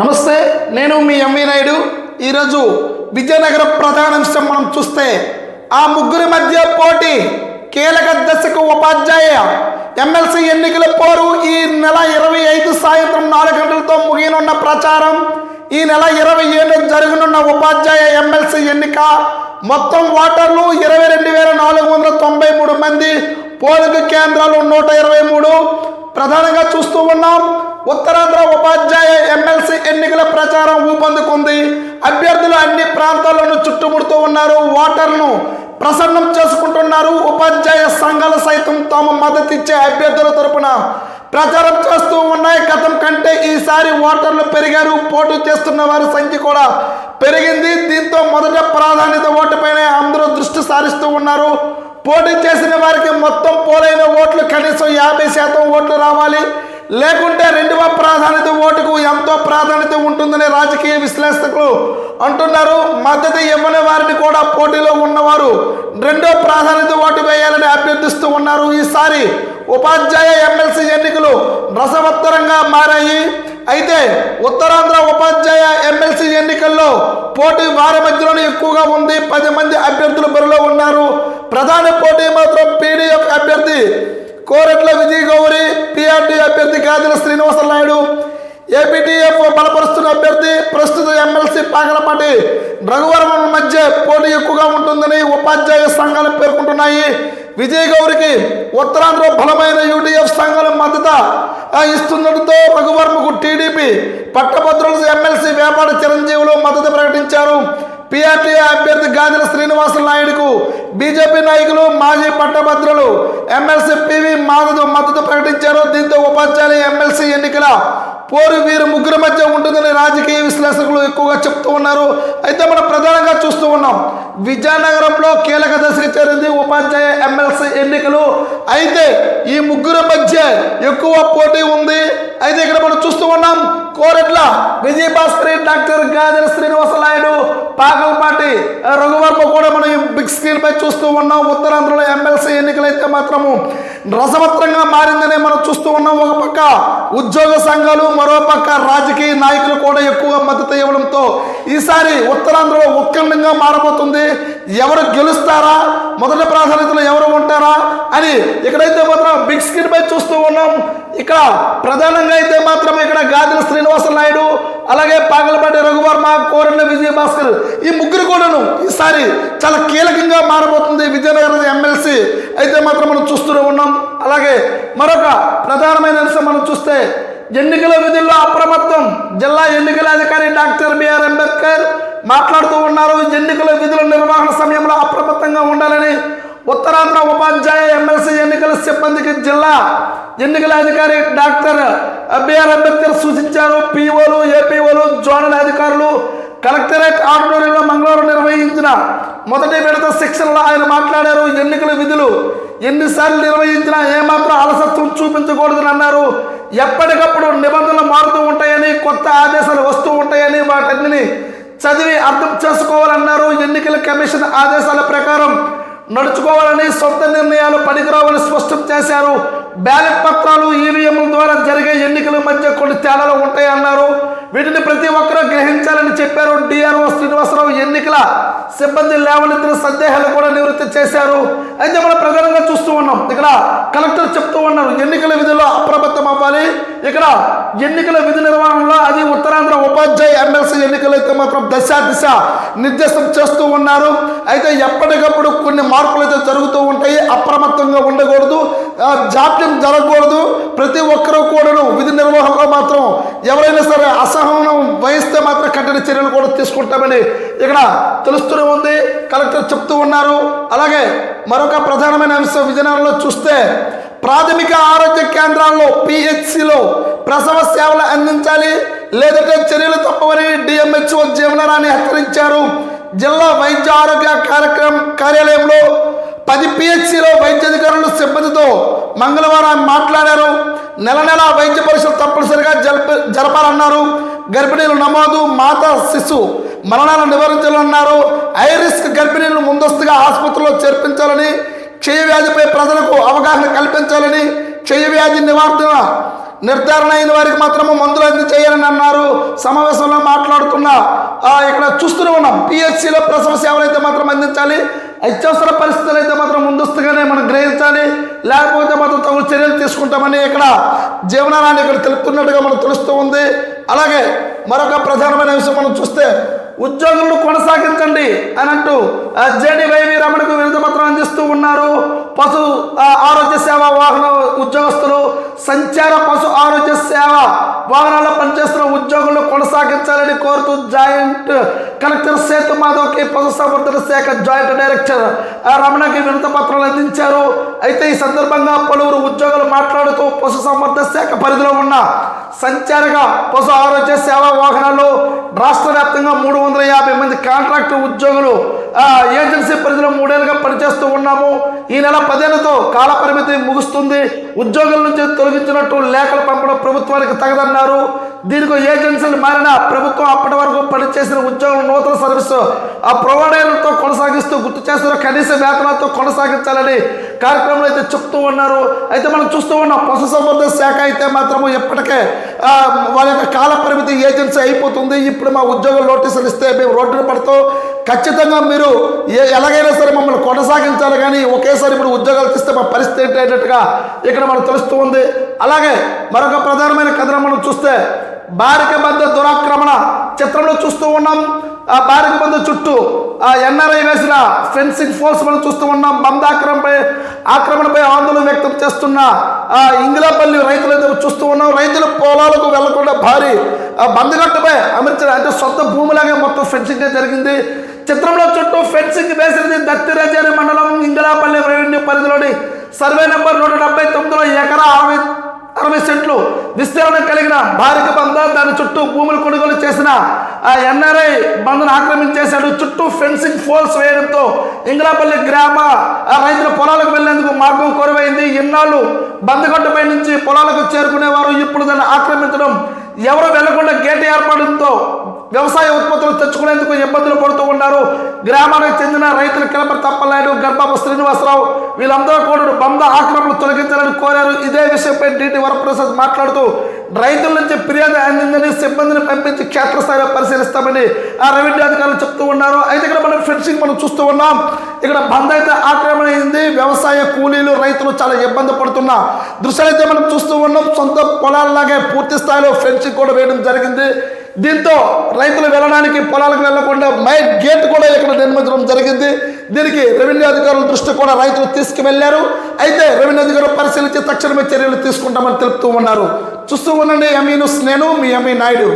నమస్తే నేను మీ ఎంవి నాయుడు. ఈరోజు విజయనగరం ప్రధానాంశం మనం చూస్తే ఆ ముగ్గురి మధ్య పోటీ కీలక దశకు ఉపాధ్యాయ ఎమ్మెల్సీ ఎన్నికల పోరు ఈ నెల ఇరవై ఐదు సాయంత్రం నాలుగు గంటలతో ముగియనున్న ప్రచారం. ఈ నెల ఇరవై ఏడు జరగనున్న ఉపాధ్యాయ ఎమ్మెల్సీ ఎన్నిక. మొత్తం ఓటర్లు ఇరవై రెండు వేల నాలుగు వందల తొంభై మూడు మంది. పోలింగ్ కేంద్రాలు నూట ఇరవై మూడు. ప్రధానంగా చూస్తూ ఉన్నాం ఉత్తరాంధ్ర ఉపాధ్యాయ ఎమ్మెల్సీ ఎన్నికల ప్రచారం ఊపందుకుంది. అభ్యర్థులు అన్ని ప్రాంతాల్లోనూ చుట్టుముడుతూ ఉన్నారు. ఓటర్లను ప్రసన్నం చేసుకుంటున్నారు. ఉపాధ్యాయ సంఘాలు సైతం తాము మద్దతు ఇచ్చే అభ్యర్థుల తరపున ప్రచారం చేస్తూ ఉన్నాయి. గతం కంటే ఈసారి ఓటర్లు పెరిగారు. పోటీ చేస్తున్న వారి సంఖ్య కూడా పెరిగింది. దీంతో ఉన్నారు. పోటీ చేసిన వారికి మొత్తం పోలైన ఓట్లు కనీసం యాభై శాతం ఓట్లు రావాలి. లేకుంటే రెండవ ప్రాధాన్యత ఓటుకు ఎంతో ప్రాధాన్యత ఉంటుందని రాజకీయ విశ్లేషకులు అంటున్నారు. మద్దతు ఇవ్వని వారిని కూడా పోటీలో ఉన్నవారు రెండో ప్రాధాన్యత ఓటు వేయాలని అభ్యర్థిస్తూ ఉన్నారు. ఈసారి ఉపాధ్యాయ ఎమ్మెల్సీ ఎన్నికలు రసవత్తరంగా మారాయి. అయితే ఉత్తరాంధ్ర ఉపాధ్యాయ ఎమ్మెల్సీ ఎన్నికల్లో పోటీ వారి మధ్యలోనే ఎక్కువగా ఉంది పది మంది అభ్యర్థులు బరిలో ఉన్నారు ప్రధాన పోటీ మాత్రం పీడీఎఫ్ అభ్యర్థి కోరట్ల విజయ్ గౌరి పిఆర్టీ అభ్యర్థి గాదిల శ్రీనివాస నాయుడు ఏపీటీఎఫ్ బలపరుస్తున్న అభ్యర్థి ప్రస్తుత ఎమ్మెల్సీ పాగలపాటి రఘువరమణ మధ్య పోటీ ఎక్కువగా ఉంటుందని ఉపాధ్యాయ సంఘాలు పేర్కొంటున్నాయి. విజయ్ గౌరికి ఉత్తరాంధ్ర బలమైన యూటీఎఫ్ సంఘాల మద్దతు ఇస్తుండటంతో రఘువర్మకు టీడీపీ పట్టభద్రులు ఎమ్మెల్సీ వ్యాపార చిరంజీవులు మద్దతు ప్రకటించారు. పిఆర్టీ అభ్యర్థి గాజుల శ్రీనివాస నాయుడుకు బీజేపీ నాయకులు మాజీ పట్టభద్రులు ఎమ్మెల్సీ పివి మాధవ్ మద్దతు ప్రకటించారు. దీంతో ఉపాధ్యాయులు ఎమ్మెల్సీ ఎన్నికల పోరు వీరు ముగ్గురు మధ్య ఉంటుందని రాజకీయ విశ్లేషకులు ఎక్కువగా చెప్తూ ఉన్నారు. అయితే మనం ప్రధానంగా చూస్తూ ఉన్నాం. విజయనగరంలో కీలక దశకు చేరింది ఉపాధ్యాయ ఎమ్మెల్సీ ఎన్నికలు. అయితే ఈ ముగ్గురు మధ్య ఎక్కువ పోటీ ఉంది. అయితే ఇక్కడ మనం చూస్తూ ఉన్నాం. కోరట్ల విజయ్ భాస్కర్ డాక్టర్ గాజల శ్రీనివాస నాయుడు పాకల్పాటి రఘువర్మ కూడా మనం ఈ బిగ్ స్క్రీన్ పై చూస్తూ ఉన్నాం. ఉత్తరాంధ్రలో ఎమ్మెల్సీ ఎన్నికలు అయితే మాత్రము రసవత్రంగా మారిందని మనం చూస్తూ ఉన్నాం ఒక పక్క. ఉద్యోగ సంఘాలు మరో పక్క. రాజకీయ నాయకులు కూడా ఎక్కువ మద్దతు ఇవ్వడంతో ఈసారి ఉత్తరాంధ్రలో ఉత్కంఠంగా మారబోతుంది. ఎవరు గెలుస్తారా? మొదటి ప్రాధాన్యతలో ఎవరు ఉంటారా? అని ఇక్కడైతే మాత్రం బిగ్ స్క్రీన్ పై చూస్తూ ఉన్నాం. ఇక్కడ ప్రధానంగా అయితే మాత్రం ఇక్కడ గాదిల శ్రీనివాస నాయుడు అలాగే పాగలపాటి రఘువర్మ కోరెండ విజయ భాస్కర్ ఈ ముగ్గురు కూడాను ఈసారి చాలా కీలకంగా మారబోతుంది. విజయనగరం తెలిసి అయితే మాత్రం మనం చూస్తూనే ఉన్నాం. అలాగే మరొక ప్రధానమైన అంశం మనం చూస్తే ఎన్నికల విధుల్లో అప్రమత్తం జిల్లా ఎన్నికల అధికారి డాక్టర్ బిఆర్ అంబేద్కర్ మాట్లాడుతూ ఉన్నారు. ఎన్నికల విధుల నిర్వహణ సమయంలో అప్రమత్తంగా ఉండాలని ఉత్తరాంధ్ర ఉపాధ్యాయ ఎమ్మెల్సీ ఎన్నికల సిబ్బందికి జిల్లా ఎన్నికల అధికారి డాక్టర్ బిఆర్ అంబేద్కర్ సూచించారు. పీఓలు ఏపీఓలు జోనల్ అధికారులు కలెక్టరేట్ ఆడిటోరియంలో మంగళవారం నిర్వహించిన మొదటి విడత శిక్షణలో ఆయన మాట్లాడారు. ఎన్నికల విధులు ఎన్నిసార్లు నిర్వహించినా ఏమాత్రం అలసత్వం చూపించకూడదని అన్నారు. ఎప్పటికప్పుడు నిబంధనలు మారుతూ ఉంటాయని కొత్త ఆదేశాలు వస్తూ ఉంటాయని వాటన్నిని చదివి అర్థం చేసుకోవాలన్నారు. ఎన్నికల కమిషన్ ఆదేశాల ప్రకారం నడుచుకోవాలని సొంత నిర్ణయాలు పనికిరావని స్పష్టం చేశారు. బ్యాలెట్ పత్రాలు ఈవీఎంల ద్వారా జరిగే ఎన్నికల మధ్య కొన్ని తేడాలు ఉంటాయన్నారు. వీటిని ప్రతి ఒక్కరూ గ్రహించాలని చెప్పారు డిఆర్ఓ శ్రీనివాసరావు. ఎన్నికల సిబ్బంది లేవనెత్తిన సందేహాలు కూడా నివృత్తి చేశారు. అయితే మనం ప్రధానంగా చూస్తూ ఇక్కడ కలెక్టర్ చెప్తూ ఉన్నారు ఎన్నికల విధిలో అప్రమత్తం అవ్వాలి. ఇక్కడ ఎన్నికల విధి నిర్వహణలో అది ఉత్తరాంధ్ర ఉపాధ్యాయ ఎమ్మెల్సీ ఎన్నికలైతే మాత్రం దశ దిశ నిర్దేశం చేస్తూ ఉన్నారు. అయితే ఎప్పటికప్పుడు కొన్ని మార్పులు అయితే జరుగుతూ ఉంటాయి అప్రమత్తంగా ఉండకూడదు. జాప్యం జరగకూడదు. ప్రతి ఒక్కరూ కూడాను విధి నిర్వహణలో మాత్రం ఎవరైనా సరే అసహనం వహిస్తే మాత్రం కఠిన చర్యలు కూడా తీసుకుంటామని ఇక్కడ తెలుస్తూనే ఉంది కలెక్టర్ చెప్తూ ఉన్నారు. అలాగే మరొక ప్రధానమైన అంశం విజయనగరంలో చూస్తే ప్రాథమిక ఆరోగ్య కేంద్రాల్లో పిహెచ్సిలో ప్రసవ సేవలు అందించాలి లేదంటే చర్యలు తప్పవని డిఎంహెచ్ఓ జీవనరాన్ని హెచ్చరించారు. జిల్లా వైద్య ఆరోగ్య కార్యక్రమం కార్యాలయంలో పది పిహెచ్సిలో వైద్య అధికారులు సిబ్బందితో మంగళవారం మాట్లాడారు. నెల నెల వైద్య పరీక్షలు తప్పనిసరిగా జరప జరపాలన్నారు. గర్భిణీలు నమోదు మాత శిశు మరణాలను నివారించాలన్నారు. హై రిస్క్ గర్భిణీలను ముందస్తుగా ఆసుపత్రిలో చేర్పించాలని క్షయ వ్యాధిపై ప్రజలకు అవగాహన కల్పించాలని క్షయ వ్యాధి నివారణ నిర్ధారణ అయిన వారికి మాత్రము మందులు అందజేయాలని అన్నారు. సమావేశంలో మాట్లాడుతున్న ఇక్కడ చూస్తూనే ఉన్నాం. పిహెచ్సిలో ప్రసవ సేవలు అయితే మాత్రం అందించాలి. అత్యవసర పరిస్థితులు అయితే మాత్రం ముందస్తుగానే మనం గ్రహించాలి. లేకపోతే మాత్రం తగు చర్యలు తీసుకుంటామని ఇక్కడ జీవనాన్ని ఇక్కడ తెలుపుతున్నట్టుగా మనకు తెలుస్తూ ఉంది. అలాగే మరొక ప్రధానమైన విషయం మనం చూస్తే ఉద్యోగులను కొనసాగించండి అని అంటూ జేడి వైవి రమణకు వినతి పత్రం అందిస్తూ ఉన్నారు. పశు ఆరోగ్య సేవ వాహన ఉద్యోగస్తులు సంచార పశు ఆరోగ్య సేవ వాహనాల్లో పనిచేస్తున్న ఉద్యోగులను కొనసాగించాలని కోరుతూ జాయింట్ కలెక్టర్ సేతు మాధవ్కి పశు సంవర్ధన శాఖ జాయింట్ డైరెక్టర్ ఆ, రమణకి వినతి పత్రాలు అందించారు. అయితే ఈ సందర్భంగా పలువురు ఉద్యోగులు మాట్లాడుతూ పశు సంవర్ధన శాఖ పరిధిలో ఉన్న సంచారక పశు ఆరోగ్య సేవా వాహనాలు రాష్ట్ర వ్యాప్తంగా మూడు వందల యాభై మంది కాంట్రాక్టు ఉద్యోగులు ఏజెన్సీ పరిధిలో మూడేళ్ళుగా పనిచేస్తూ ఉన్నాము. ఈ నెల పదేళ్ళతో కాలపరిమితి ముగుస్తుంది. ఉద్యోగుల నుంచి తొలగించినట్టు లేఖలు పంపడం ప్రభుత్వానికి తగదన్నారు. దీనికి ఏజెన్సీలు మారిన ప్రభుత్వం అప్పటి వరకు పనిచేసిన ఉద్యోగం నూతన సర్వీసు ఆ ప్రొవైడర్లతో కొనసాగిస్తూ గుర్తు చేస్తున్న కనీస వేతనాలతో కొనసాగించాలని కార్యక్రమంలో అయితే చెప్తూ ఉన్నారు. అయితే మనం చూస్తూ ఉన్న పశు శాఖ అయితే మాత్రము ఎప్పటికే వాళ్ళ యొక్క కాల పరిమితి ఏజెన్సీ అయిపోతుంది. ఇప్పుడు మా ఉద్యోగులు నోటీసులు ఇస్తే మేము రోడ్డును పడుతూ. ఖచ్చితంగా మీరు ఏ ఎలాగైనా సరే మమ్మల్ని కొనసాగించాలి. కానీ ఒకేసారి ఇప్పుడు ఉద్యోగాలు తీస్తే మా పరిస్థితి ఏంటి ఇక్కడ మనకు తెలుస్తూ ఉంది. అలాగే మరొక ప్రధానమైన కథనం మనం చూస్తే బారిక బంధు దురాక్రమణ చిత్రంలో చూస్తూ ఉన్నాం. ఆ బారిక బంధు చుట్టూ ఆ ఎన్ఆర్ఐ వేసిన ఫెన్సింగ్ ఫోర్స్ మనం చూస్తూ ఉన్నాం. బంధాక్రమణపై ఆక్రమణపై ఆందోళన వ్యక్తం చేస్తున్న ఆ ఇంగిలాపల్లి రైతులైతే చూస్తూ ఉన్నాం. రైతుల పొలాలకు వెళ్ళకుండా భారీ ఆ బందగట్టుపై అమర్చిన అంటే సొంత భూమిలాగే మొత్తం ఫెన్సింగ్ జరిగింది. చిత్రంలో చుట్టూ ఫెన్సింగ్ వేసినది దత్తిరాజారి మండలం ఇంగిలాపల్లి రెవెన్యూ పరిధిలోని సర్వే నెంబర్ నూట డెబ్బై తొమ్మిదిలో ఎకరా అరవై అరవై సెంట్లు విస్తీర్ణం కలిగిన భారత బంద దాని చుట్టూ భూములు కొనుగోలు చేసిన ఆ ఎన్ఆర్ఐ బంధను ఆక్రమించేశాడు. చుట్టూ ఫెన్సింగ్ ఫోల్స్ వేయడంతో ఇంగ్రాపల్లి గ్రామ ఆ రైతుల పొలాలకు వెళ్ళేందుకు మార్గం కొరవైంది ఇన్నాళ్ళు బందగొట్టపై నుంచి పొలాలకు చేరుకునేవారు. ఇప్పుడు దాన్ని ఆక్రమించడం ఎవరు వెళ్ళకుండా గేట్ ఏర్పడంతో వ్యవసాయ ఉత్పత్తులు తెచ్చుకునేందుకు ఇబ్బందులు పడుతూ ఉన్నారు. గ్రామానికి చెందిన రైతులు కిలపరి తప్పలాయుడు గర్భాపు శ్రీనివాసరావు వీళ్ళందరూ కూడా బంద ఆక్రమణలు తొలగించాలని కోరారు. ఇదే విషయంపై డిటి వరప్రసాద్ మాట్లాడుతూ రైతుల నుంచి ఫిర్యాదు అందిందని సిబ్బందిని పంపించి క్షేత్రస్థాయిలో పరిశీలిస్తామని ఆ రెవెన్యూ అధికారులు చెప్తూ ఉన్నారు. అయితే ఇక్కడ మనం ఫెన్సింగ్ మనం చూస్తూ ఉన్నాం. ఇక్కడ బంద్ అయితే ఆక్రమణ అయింది. వ్యవసాయ కూలీలు రైతులు చాలా ఇబ్బంది పడుతున్న. దృశ్యాలైతే మనం చూస్తూ ఉన్నాం. సొంత పొలాలలాగే పూర్తి స్థాయిలో ఫెన్సింగ్ కూడా వేయడం జరిగింది. దీంతో రైతులు వెళ్ళడానికి పొలాలకు వెళ్ళకుండా మై గేట్ కూడా ఇక్కడ నిర్మించడం జరిగింది. దీనికి రెవెన్యూ అధికారుల దృష్టి కూడా రైతులు తీసుకువెళ్ళారు అయితే రెవెన్యూ అధికారులు పరిశీలించి తక్షణమే చర్యలు తీసుకుంటామని తెలుపుతూ ఉన్నారు. చూస్తూ ఉండండి ఎంఈ న్యూస్ నేను మీ ఎంఈ నాయుడు